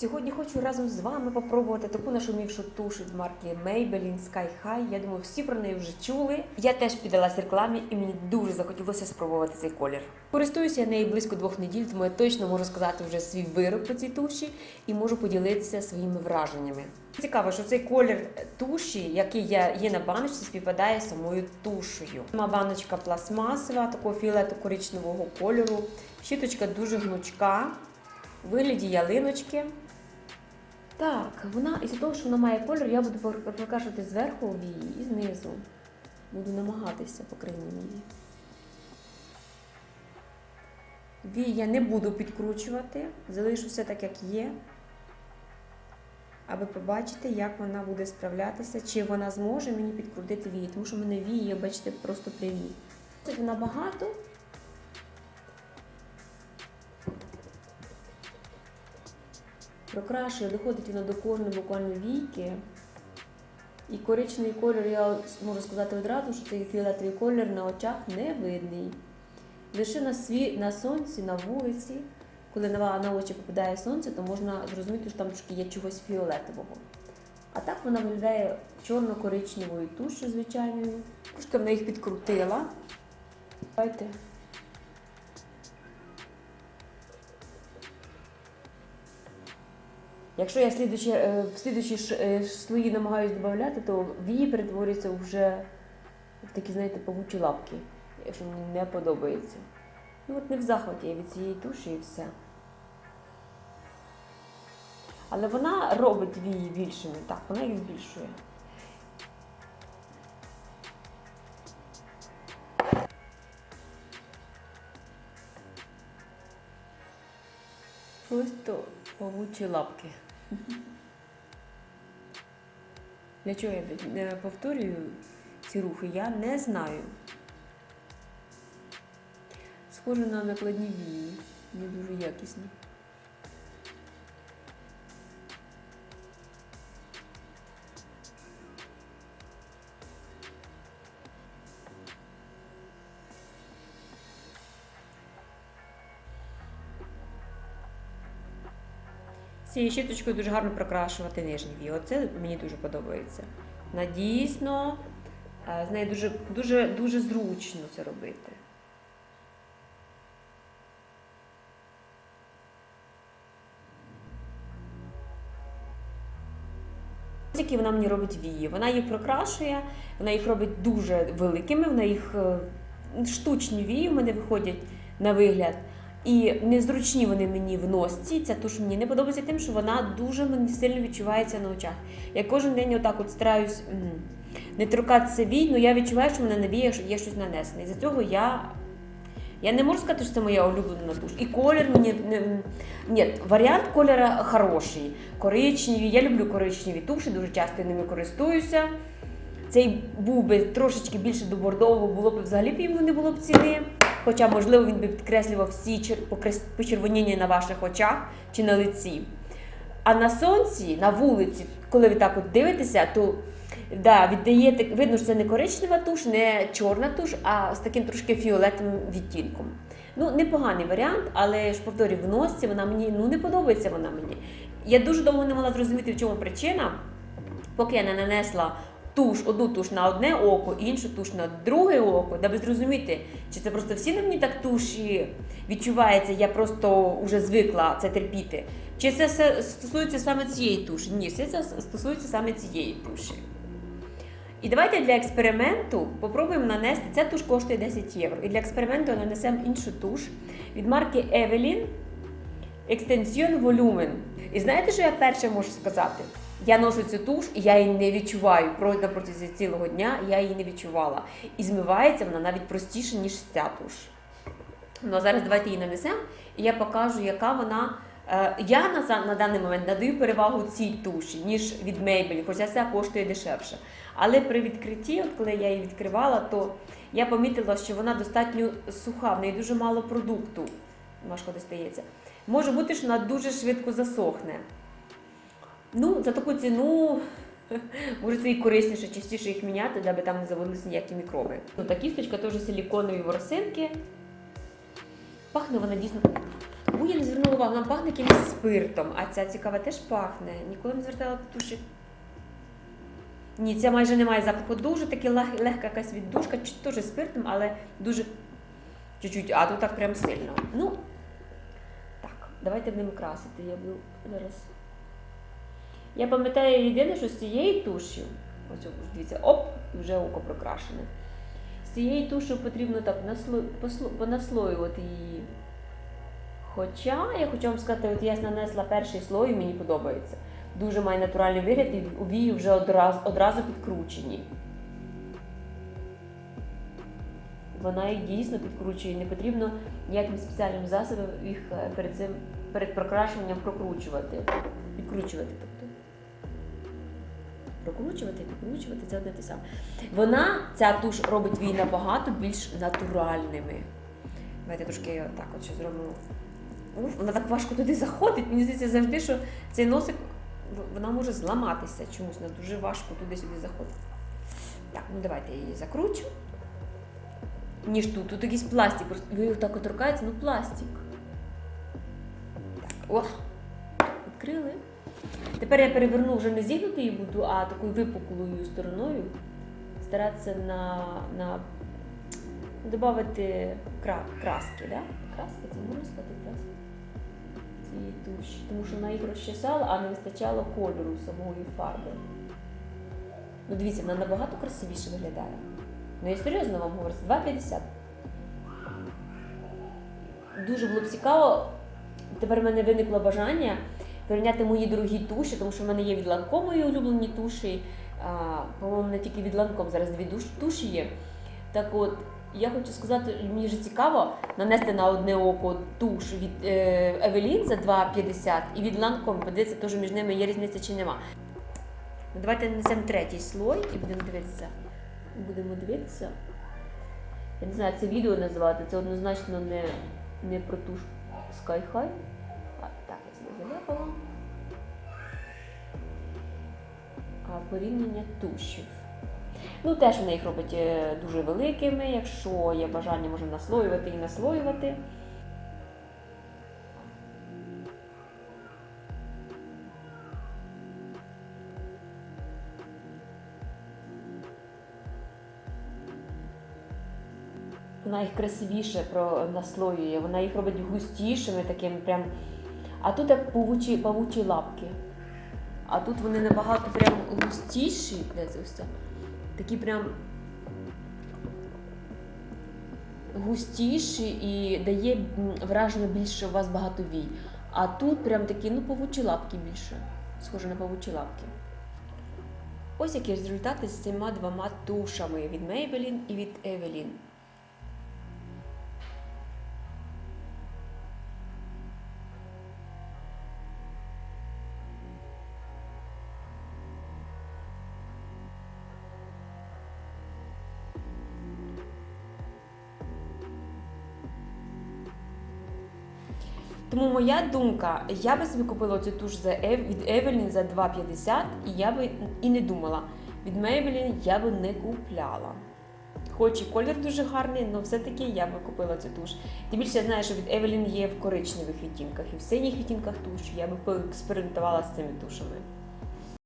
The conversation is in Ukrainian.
Сьогодні хочу разом з вами попробувати таку нашумівшу туш від марки Maybelline Sky High. Я думаю, всі про неї вже чули. Я теж піддалась рекламі і мені дуже захотілося спробувати цей колір. Користуюся я нею близько двох неділь, тому я точно можу сказати вже свій вирок по цій туші і можу поділитися своїми враженнями. Цікаво, що цей колір туші, який є на баночці, співпадає з самою тушею. Сама баночка пластмасова, такого фіолету-коричневого кольору. Щіточка дуже гнучка, вигляді ялиночки. Так, вона із-за того, що вона має кольор, я буду прокрашувати зверху вії і знизу. Буду намагатися, по крайній мірі. Вії я не буду підкручувати, залишу все так, як є, аби побачити, як вона буде справлятися, чи вона зможе мені підкрутити вії, тому що в мене вії, бачите, просто прямі. Вона багато. Прокрашує, доходить воно до кожної буквально війки. І коричневий колір, я можу сказати одразу, що цей фіолетовий колір на очах не видний. Лише на, сві... на сонці, на вулиці, коли на, на очі попадає сонце, то можна зрозуміти, що там трошки є чогось фіолетового. А так вона виглядає чорно-коричневою тушю звичайною. Трошки вона їх підкрутила. Давайте. Якщо я слідучі, е, в слідучі е, слої намагаюся додати, то вії перетворюються вже в такі, знаєте, павучі лапки, якщо мені не подобається. Ну от не в захваті я від цієї туші і все. Але вона робить вії більшими. Так, вона їх збільшує. Просто павучі лапки. Для чого я повторюю ці рухи, я не знаю. Схоже на накладні вії, не дуже якісні. Цією щіточкою дуже гарно прокрашувати нижні вії. Оце мені дуже подобається. Вона дійсно е, з нею дуже, дуже, дуже зручно це робити. Які вона мені робить вії. Вона їх прокрашує, вона їх робить дуже великими, вона їх е, штучні вії в мене виходять на вигляд. І незручні вони мені в носці. Ця туш мені не подобається тим, що вона дуже мені сильно відчувається на очах. Я кожен день отак от стараюсь не торкатися вій, але я відчуваю, що мене на віях є щось нанесене. І за цього я. Я не можу сказати, що це моя улюблена туш. І колір мені ні, варіант кольора хороший. Коричневі. Я люблю коричневі туші, дуже часто ними користуюся. Цей був би трошечки більше до бордового, було б взагалі б йому не було б ціни. Хоча, можливо, він би підкреслював всі почервоніння на ваших очах чи на лиці. А на сонці, на вулиці, коли ви так от дивитеся, то да, віддаєте, видно, що це не коричнева туш, не чорна туш, а з таким трошки фіолетовим відтінком. Ну, непоганий варіант, але ж повторюю, в носці вона мені ну, не подобається вона мені. Я дуже довго не могла зрозуміти, в чому причина, поки я не нанесла туш, одну туш на одне око, іншу туш на друге око, даби зрозуміти, чи це просто всі на мені так туші відчувається, я просто вже звикла це терпіти. Чи це стосується саме цієї туші? Ні, все це стосується саме цієї туші. І давайте для експерименту попробуємо нанести. Ця туш коштує 10 євро. І для експерименту нанесемо іншу туш від марки Evelyn Extension Volumen. І знаєте, що я перше можу сказати? Я ношу цю туш і я її не відчуваю. На протязі цілого дня я її не відчувала. І змивається вона навіть простіше, ніж ця туш. Ну а зараз давайте її нанесемо, і я покажу, яка вона. Е, Я на, на даний момент надаю перевагу цій туші, ніж від Maybelline, хоча ця коштує дешевше. Але при відкритті, от коли я її відкривала, то я помітила, що вона достатньо суха, в неї дуже мало продукту. Важко достається. Може бути, що вона дуже швидко засохне. Ну, за таку ціну може це і корисніше, частіше їх міняти, даби там не заводилися ніякі мікроби. Ну, та кісточка теж силіконові ворсинки. Пахне вона дійсно яку я не звернула увагу, вона пахне якимось спиртом, а ця цікава теж пахне. Ніколи не звертала туші. Ні, ця майже не має запаху. Дуже таки лег- легка якась віддушка, чи- теж спиртом, але дуже чуть-чуть, а тут так прям сильно. Ну, так, давайте будемо красити. Я буду зараз. Я пам'ятаю єдине, що з цією тушю, ось дивіться, оп, і вже око прокрашене. З цією тушю потрібно так понаслоювати її. Хоча, я хочу вам сказати, от я нанесла перший слой, і мені подобається. Дуже має натуральний вигляд, і вії вже одразу, одразу підкручені. Вона їх дійсно підкручує, не потрібно ніяким спеціальним засобом їх е, перед цим перед прокрашуванням прокручувати. Підкручувати, Прокручувати, підкручувати це одне те саме. Вона, ця туш, робить вії набагато більш натуральними. Давайте трошки так от ще зробимо. Уф, вона так важко туди заходить. Мені здається завжди, що цей носик вона може зламатися чомусь. Вона дуже важко туди-сюди заходить. Так, ну давайте я її закручу. Ніж тут. Тут якийсь пластик. Ви його так от ну пластик. Так, о! Відкрили. Тепер я переверну вже не зігнути її буду, а такою випуклою стороною старатися на, на додати кра, краски, да? Краски, це можна сказати краски? Цієї туші. Тому що вона їх розчесала, а не вистачало кольору самої фарби. Ну дивіться, вона набагато красивіше виглядає. Ну я серйозно вам говорю, це 2,50. Дуже було б цікаво. Тепер в мене виникло бажання порівняти мої дорогі туші, тому що в мене є від Lancome мої улюблені туші. По-моєму, не тільки від Lancome, зараз дві туші є. Так от, я хочу сказати, мені вже цікаво нанести на одне око туш від е, Evelyn за 2,50 і від Lancome, подивитися, теж між ними є різниця чи нема. Давайте нанесемо третій слой і будемо дивитися. Будемо дивитися. Я не знаю, це відео називати, це однозначно не, не про туш Sky High. А, так, себе. А порівняння тушів. Ну, теж вона їх робить е, дуже великими. Якщо є бажання, можна наслоювати і наслоювати. Вона їх красивіше наслоює, вона їх робить густішими, такими прям. А тут як павучі, павучі лапки. А тут вони набагато прям густіші. Де це це? Такі прям густіші і дає враження більше, у вас багато вій. А тут прям такі, ну, павучі лапки більше. Схоже на павучі лапки. Ось які результати з цими двома тушами від Maybelline і від Evelyn. Тому моя думка, я би собі купила цю туш за Ев- від Evelyn за 2,50 і я би і не думала. Від Maybelline я би не купляла. Хоч і колір дуже гарний, але все-таки я би купила цю туш. Тим більше я знаю, що від Evelyn є в коричневих відтінках і в синіх відтінках туш. Я би поекспериментувала з цими тушами.